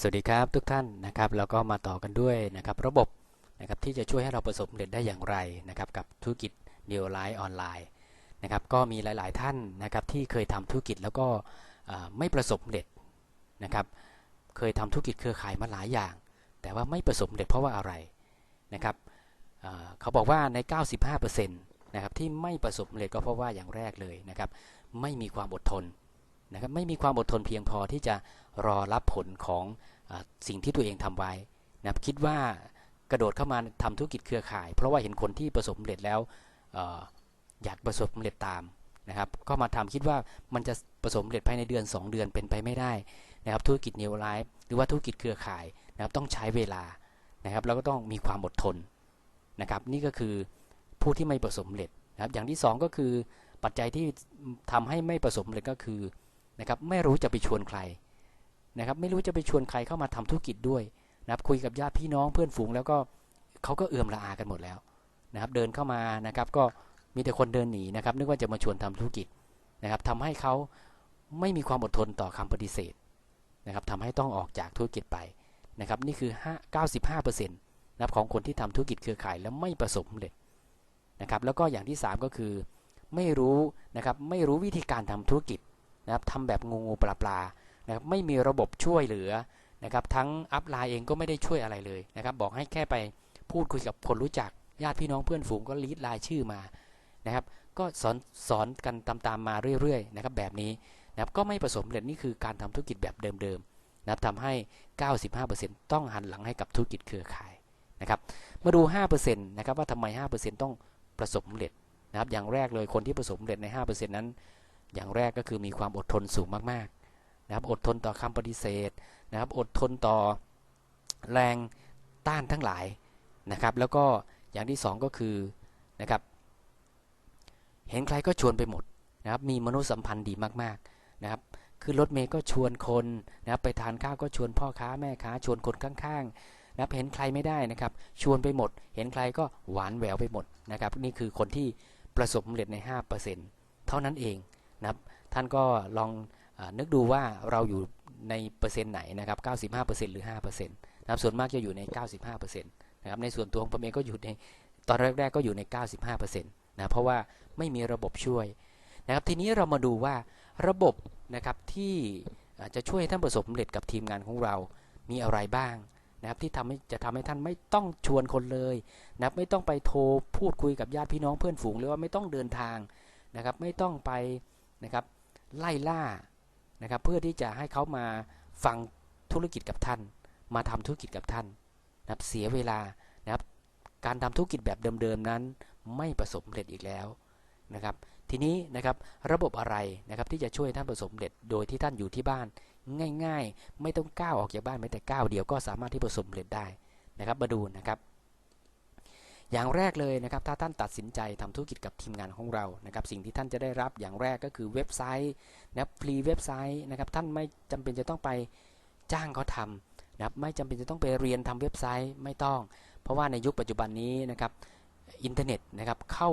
สวัสดีครับทุกท่านนะครับแล้วก็มาต่อกันด้วยนะครับระบบนะครับที่จะช่วยให้เราประสบความสำเร็จได้อย่างไรนะครับกับธุรกิจ Neo Life ออนไลน์นะครับก็มีหลาย ๆ ท่านนะครับที่เคยทำธุรกิจแล้วก็ไม่ประสบความสำเร็จนะครับเคยทำธุรกิจเครือข่ายมาหลายอย่าง แต่ว่าไม่ประสบความสำเร็จเพราะว่าอะไรนะครับเขาบอกว่าใน 95%นะครับที่ไม่ประสบความสำเร็จก็เพราะว่าอย่างแรกเลยนะครับไม่มีความอดทน นะครับไม่มีความอดทนเพียงพอที่จะรอรับผลของอสิ่งที่ตัวเองทำไว้นะครับคิดว่ากระโดดเข้ามาทำธุรกิจเครือข่าย เพราะว่าเห็นคนที่ประสบความสำเร็จแล้วออยากประสบความสำเร็จตามนะครับ ก็มาทำคิดว่ามันจะประสบความสำเร็จภายในเดือน 2 เดือนเป็นไปไม่ได้นะครับ ธุรกิจ New Life หรือว่าธุรกิจเครือข่ายนะครับต้องใช้เวลานะครับแล้วก็ต้องมีความอดทนนะครับ นี่ก็คือผู้ที่ไม่ประสบความสำเร็จนะครับ อย่างที่สองก็คือปัจจัยที่ทำให้ไม่ประสบความสำเร็จก็คือ นะครับไม่รู้จะไปชวนใครนะครับไม่รู้จะไปชวนใครเข้ามาทำธุรกิจด้วยนะครับคุยกับญาติพี่น้องเพื่อนฝูง แล้วก็เขาก็เอื่อมละอากันหมดแล้วนะครับเดินเข้ามานะครับก็มีแต่คนเดินหนีนะครับนึกว่าจะมาชวนทำธุรกิจนะครับทำให้เขาไม่มีความอดทนต่อคำปฏิเสธนะครับทำให้ต้องออกจากธุรกิจไปนะครับนี่คือ5 95%นะครับของคนที่ทำธุรกิจเครือข่ายแล้วไม่ประสบความเร็จนะครับแล้วก็อย่างที่ 3 ก็คือ ไม่รู้นะครับไม่รู้วิธีการทำธุรกิจ นะครับทำแบบงูงูปลาปลานะครับไม่มีระบบช่วยเหลือนะครับทั้งอัพไลน์เองก็ไม่ได้ช่วยอะไรเลยนะครับบอกให้แค่ไปพูดคุยกับคนรู้จักญาติพี่น้องเพื่อนฝูงก็ลีดไลน์ชื่อมานะครับก็สอนสอนกันตามๆมาเรื่อยๆนะครับแบบนี้นะครับก็ไม่ประสบความเร็จนี่คือการทำธุรกิจแบบเดิมๆนะครับทำให้ 95%ต้องหันหลังให้กับธุรกิจเครือข่ายนะครับมาดู 5%นะครับว่าทำไม 5%ต้องประสบความสำเร็จนะครับอย่างแรกเลยคนที่ประสบความสำเร็จใน 5%นั้น อย่างแรกก็คือมีความอดทนสูงมากๆนะครับอดทนต่อคำปฏิเสธนะครับอดทนต่อแรงต้านทั้งหลายนะครับ แล้วก็อย่างที่สองก็คือนะครับเห็นใครก็ชวนไปหมดนะครับมีมนุษยสัมพันธ์ดีมากๆนะครับคือรถเมย์ก็ชวนคนนะครับไปทานข้าวก็ชวนพ่อค้าแม่ค้าชวนคนข้างๆนะครับเห็นใครไม่ได้นะครับ ชวนไปหมด เห็นใครก็หวานแหววไปหมดนะครับนี่คือคนที่ประสบความสำเร็จใน 5%เท่านั้นเอง นะครับท่านก็ลองอนึกดูว่าเราอยู่ในเปอร์เซ็นต์ไหนนะครับ95%หรือ5%นะครับส่วนมากจะอยู่ใน 95%นะครับในส่วนตัวของผมเองก็อยู่ในตอนแรกๆก็อยู่ใน 95%นะเพราะว่าไม่มีระบบช่วยนะครับทีนี้เรามาดูว่าระบบนะครับที่จะช่วยให้ท่านประสบความสำเร็จกับทีมงานของเรามีอะไรบ้างนะครับที่ทำให้จะทำให้ท่านไม่ต้องชวนคนเลยนะครับไม่ต้องไปโทรพูดคุยกับญาติพี่น้องเพื่อนฝูงหรือว่าไม่ต้องเดินทางนะครับไม่ต้องไป นะครับไล่ล่านะครับเพื่อที่จะให้เขามาฟังธุรกิจกับท่าน มาทำธุรกิจกับท่านนะครับเสียเวลานะครับการทำธุรกิจแบบเดิมๆนั้น ไม่ประสบความสำเร็จอีกแล้วนะครับทีนี้นะครับระบบอะไรนะครับที่จะช่วยท่านประสบความสำเร็จโดยที่ท่านอยู่ที่บ้าน ง่าย ๆ ไม่ต้องก้าวออกจากบ้านแม้แต่ก้าวเดียวก็สามารถที่ประสบความสำเร็จได้นะครับมาดูนะครับ อย่างแรกเลยนะครับถ้าท่านตัดสินใจทำธุรกิจกับทีมงานของเรานะครับสิ่งที่ท่านจะได้รับอย่างแรกก็คือเว็บไซต์นะครับฟรีเว็บไซต์นะครับท่านไม่จำเป็นจะต้องไปจ้างเขาทำนะครับไม่จำเป็นจะต้องไปเรียนทำเว็บไซต์ไม่ต้อง เพราะว่าในยุคปัจจุบันนี้นะครับอินเทอร์เน็ตนะครับเข้า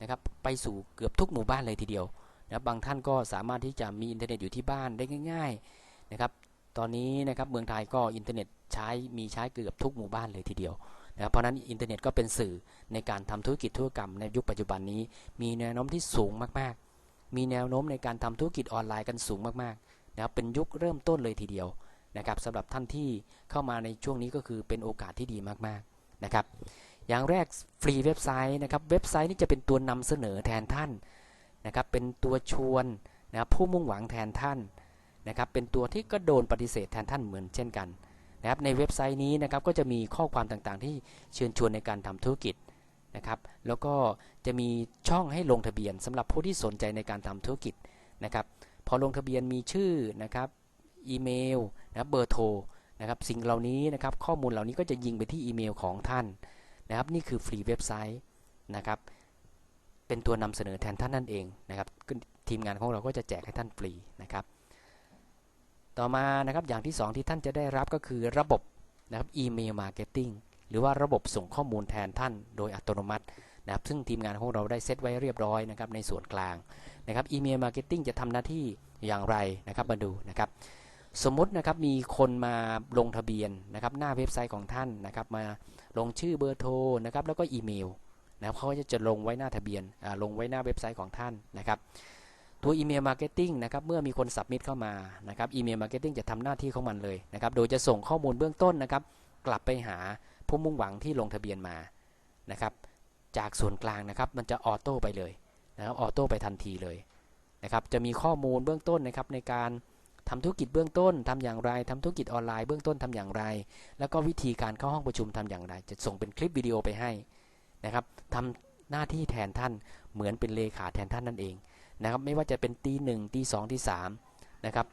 นะครับไปสู่เกือบทุกหมู่บ้านเลยทีเดียวนะบบางท่านก็สามารถที่จะมีอินเทอร์เน็ตอยู่ที่บ้านได้ง่าย ๆนะครับ ตอนนี้นะครับเมืองไทยก็อินเทอร์เน็ตใช้มีใช้เกือบทุกหมู่บ้านเลยทีเดียว นะครับเพราะนั้นอินเทอร์เน็ตก็เป็นสื่อในการทำธุรกิจธุรกรรมในยุคปัจจุบันนี้ มีแนวโน้มที่สูงมากๆ มีแนวโน้มในการทำธุรกิจออนไลน์กันสูงมากๆนะครับเป็นยุคเริ่มต้นเลยทีเดียวนะครับสำหรับท่านที่เข้ามาในช่วงนี้ก็คือเป็นโอกาสที่ดีมากๆนะครับอย่างแรกฟรีเว็บไซต์นะครับเว็บไซต์นี้จะเป็นตัวนำเสนอแทนท่านนะครับเป็นตัวชวนนะครับผู้มุ่งหวังแทนท่านนะครับเป็นตัวที่ก็โดนปฏิเสธแทนท่านเหมือนเช่นกัน นะครับในเว็บไซต์นี้นะครับก็จะมีข้อความต่างๆ ที่เชิญชวนในการทำธุรกิจนะครับ แล้วก็จะมีช่องให้ลงทะเบียนสำหรับผู้ที่สนใจในการทำธุรกิจนะครับ พอลงทะเบียนมีชื่อนะครับอีเมลนะเบอร์โทรนะครับสิ่งเหล่านี้นะครับข้อมูลเหล่านี้ก็จะยิงไปที่อีเมลของท่านนะครับ นี่คือฟรีเว็บไซต์นะครับ เป็นตัวนำเสนอแทนท่านนั่นเองนะครับทีมงานของเราก็จะแจกให้ท่านฟรีนะครับ ต่อมานะครับอย่างที่ 2 ที่ท่านจะได้รับก็คือระบบนะครับอีเมลมาร์เก็ตติ้งหรือว่าระบบส่งข้อมูลแทนท่านโดยอัตโนมัตินะครับซึ่งทีมงานของเราได้เซตไว้เรียบร้อยนะครับในส่วนกลางนะครับอีเมลมาร์เก็ตติ้งจะทำหน้าที่อย่างไรนะครับมาดูนะครับสมมตินะครับมีคนมาลงทะเบียนนะครับหน้าเว็บไซต์ของท่านนะครับมาลงชื่อเบอร์โทรนะครับแล้วก็อีเมลนะครับเขาก็จะจะลงไว้หน้าทะเบียนลงไว้หน้าเว็บไซต์ของท่านนะครับ ตัวอีเมลมาร์เก็ตติ้งนะครับเมื่อมีคนสับมิดเข้ามานะครับอีเมลมาร์เก็ตติ้งจะทำหน้าที่ของมันเลยนะครับโดยจะส่งข้อมูลเบื้องต้นนะครับ กลับไปหาผู้มุ่งหวังที่ลงทะเบียนมานะครับจากส่วนกลางนะครับมันจะออโต้ไปเลยนะครับออโต้ไปทันทีเลยนะครับจะมีข้อมูลเบื้องต้นนะครับในการทำธุรกิจเบื้องต้นทำอย่างไรทำธุรกิจออนไลน์เบื้องต้นทำอย่างไร แล้วก็วิธีการเข้าห้องประชุมทำอย่างไร จะส่งเป็นคลิปวิดีโอไปให้นะครับทำหน้าที่แทนท่านเหมือนเป็นเลขาแทนท่านนั่นเอง นะครับไม่ว่าจะเป็นตีหนึ่งตีสองตีสามนะครับ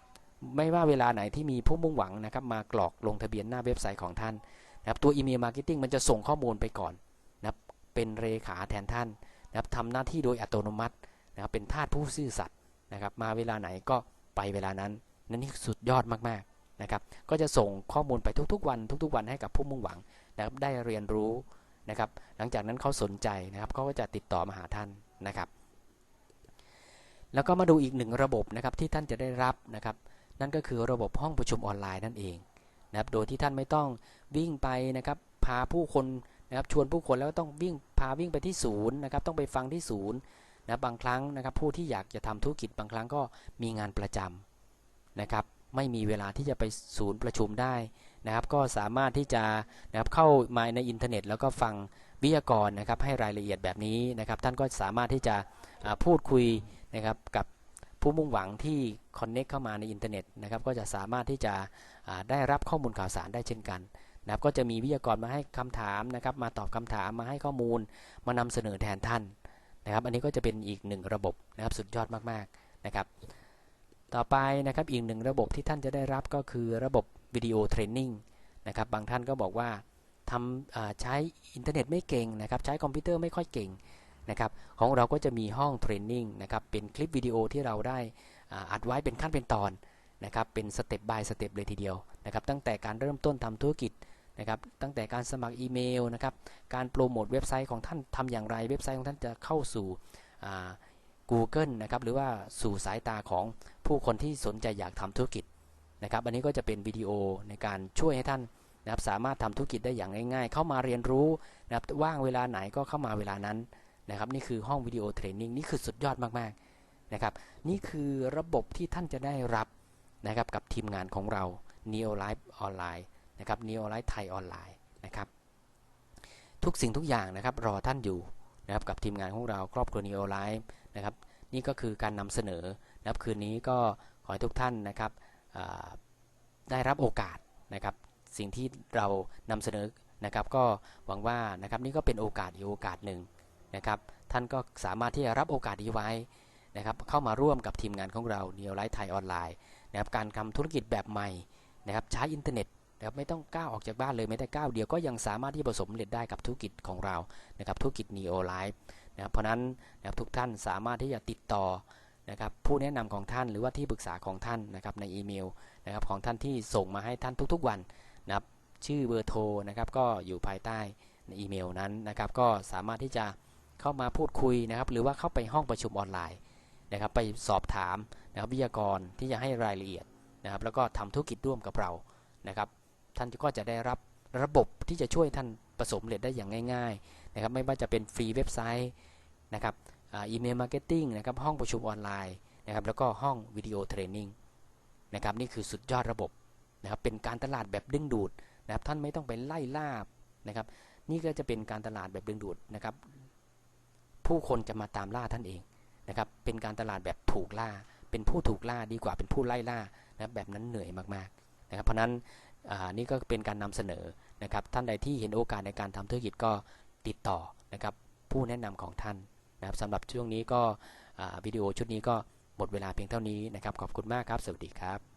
ไม่ว่าเวลาไหนที่มีผู้มุ่งหวังนะครับมากรอกลงทะเบียนหน้าเว็บไซต์ของท่านนะครับตัวอีเมลมาร์เก็ตติ้งมันจะส่งข้อมูลไปก่อนนะครับเป็นเลขาแทนท่านนะครับทำหน้าที่โดยอัตโนมัตินะครับเป็นทาสผู้ซื่อสัตย์นะครับมาเวลาไหนก็ไปเวลานั้นนั่นนี่สุดยอดมากๆนะครับก็จะส่งข้อมูลไปทุกๆ วันทุก ๆ วันให้กับผู้มุ่งหวังนะครับได้เรียนรู้นะครับหลังจากนั้นเขาสนใจนะครับเขาก็จะติดต่อมาหาท่านนะครับ แล้วก็มาดูอีกหนึ่งระบบนะครับที่ท่านจะได้รับนะครับ นั่นก็คือระบบห้องประชุมออนไลน์นั่นเองนะครับโดยที่ท่านไม่ต้องวิ่งไปนะครับพาผู้คนนะครับชวนผู้คนแล้วต้องวิ่งพาวิ่งไปที่ศูนย์นะครับต้องไปฟังที่ศูนย์นะบางครั้งนะครับผู้ที่อยากจะทำธุรกิจบางครั้งก็มีงานประจำนะครับไม่มีเวลาที่จะไปศูนย์ประชุมได้นะครับ ก็สามารถที่จะนะครับเข้ามาในอินเทอร์เน็ต แล้วก็ฟังวิทยากรนะครับให้รายละเอียดแบบนี้นะครับ ท่านก็สามารถที่จะพูดคุย นะครับกับผู้มุ่งหวังที่คอนเน็กเข้ามาในอินเทอร์เน็ตนะครับก็จะสามารถที่จะได้รับข้อมูลข่าวสารได้เช่นกันนะครับก็จะมีวิทยากรมาให้คำถามนะครับมาตอบคำถามมาให้ข้อมูล มานำเสนอแทนท่านนะครับ อันนี้ก็จะเป็นอีกหนึ่งระบบนะครับสุดยอดมากๆนะครับ ต่อไปนะครับอีกหนึ่งระบบที่ท่านจะได้รับก็คือระบบวิดีโอเทรนนิ่งนะครับบางท่านก็บอกว่าทำใช้อินเทอร์เน็ตไม่เก่งนะครับใช้คอมพิวเตอร์ไม่ค่อยเก่ง นะครับของเราก็จะมีห้องเทรนนิ่งนะครับเป็นคลิปวิดีโอที่เราได้อ,อัดไว้เป็นขั้นเป็นตอนนะครับเป็นสเต็ป by สเต็ปเลยทีเดียวนะครับตั้งแต่การเริ่มต้นทำธุรกิจนะครับตั้งแต่การสมัครอีเมลนะครับการโปรโมทเว็บไซต์ของท่านทำอย่างไร เว็บไซต์ของท่านจะเข้าสู่ Google นะครับหรือว่าสู่สายตาของผู้คนที่สนใจอยากทำธุรกิจนะครับอันนี้ก็จะเป็นวิดีโอในการช่วยให้ท่านนะครับสามารถทำธุรกิจได้อย่างง่าย ๆ เข้ามาเรียนรู้นะครับว่างเวลาไหนก็เข้ามาเวลานั้น นะครับนี่คือห้องวิดีโอเทรนนิ่งนี่คือสุดยอดมากๆนะครับนี่คือระบบที่ท่านจะได้รับนะครับกับทีมงานของเรา Neo Life ออนไลน์นะครับ Neo Life ไทยออนไลน์นะครับทุกสิ่งทุกอย่างนะครับรอท่านอยู่นะครับกับทีมงานของเราครอบครัว Neo Life นะครับนี่ก็คือการนำเสนอนะครับคืนนี้ก็ขอให้ทุกท่านนะครับได้รับโอกาสนะครับสิ่งที่เรานำเสนอนะครับก็หวังว่านะครับนี่ก็เป็นโอกาสอีกโอกาสหนึ่ง นะครับท่านก็สามารถที่จะรับโอกาสนี้ไว้นะครับเข้ามาร่วมกับทีมงานของเราเนียวไลท์ไทยออนไลน์นะครับการทำธุรกิจแบบใหม่นะครับใช้อินเทอร์เน็ตนะครับไม่ต้องก้าวออกจากบ้านเลยแม้แต่ก้าวเดียวก็ยังสามารถที่จะประสบผลสำเร็จได้กับธุรกิจของเรานะครับธุรกิจ Neo Life นะครับเพราะนั้นนะครับทุกท่านสามารถที่จะติดต่อนะครับผู้แนะนำของท่านหรือว่าที่ปรึกษาของท่านนะครับในอีเมลนะครับของท่านที่ส่งมาให้ท่านทุกๆวันนะครับชื่อเบอร์โทรนะครับก็อยู่ภายใต้ในอีเมลนั้นนะครับก็สามารถที่จะ เข้ามาพูดคุยนะครับ หรือว่าเข้าไปห้องประชุมออนไลน์นะครับ ไปสอบถามนะครับวิทยากรที่จะให้รายละเอียดนะครับ แล้วก็ทำธุรกิจร่วมกับเรานะครับ ท่านก็จะได้รับระบบที่จะช่วยท่านประสบผสำเร็จได้อย่างง่ายๆนะครับ ไม่ว่าจะเป็นฟรีเว็บไซต์นะครับอีเมลมาร์เก็ตติ้งนะครับ ห้องประชุมออนไลน์นะครับ แล้วก็ห้องวิดีโอเทรนนิ่งนะครับ นี่คือสุดยอดระบบนะครับ เป็นการตลาดแบบดึงดูดนะครับ ท่านไม่ต้องไปไล่ล่านะครับ นี่ก็จะเป็นการตลาดแบบดึงดูดนะครับ ผู้คนจะมาตามล่าท่านเองนะครับ เป็นการตลาดแบบถูกล่า เป็นผู้ถูกล่าดีกว่าเป็นผู้ไล่ล่านะบแบบนั้นเหนื่อยมากๆนะครับ เพราะฉะนั้นอ่านี่ก็เป็นการนำเสนอนะครับ ท่านใดที่เห็นโอกาสในการทำธุรกิจก็ติดต่อนะครับ ผู้แนะนำของท่านนะครับสำหรับช่วงนี้ก็วิดีโอชุดนี้ก็หมดเวลาเพียงเท่านี้นะครับ ขอบคุณมากครับ สวัสดีครับ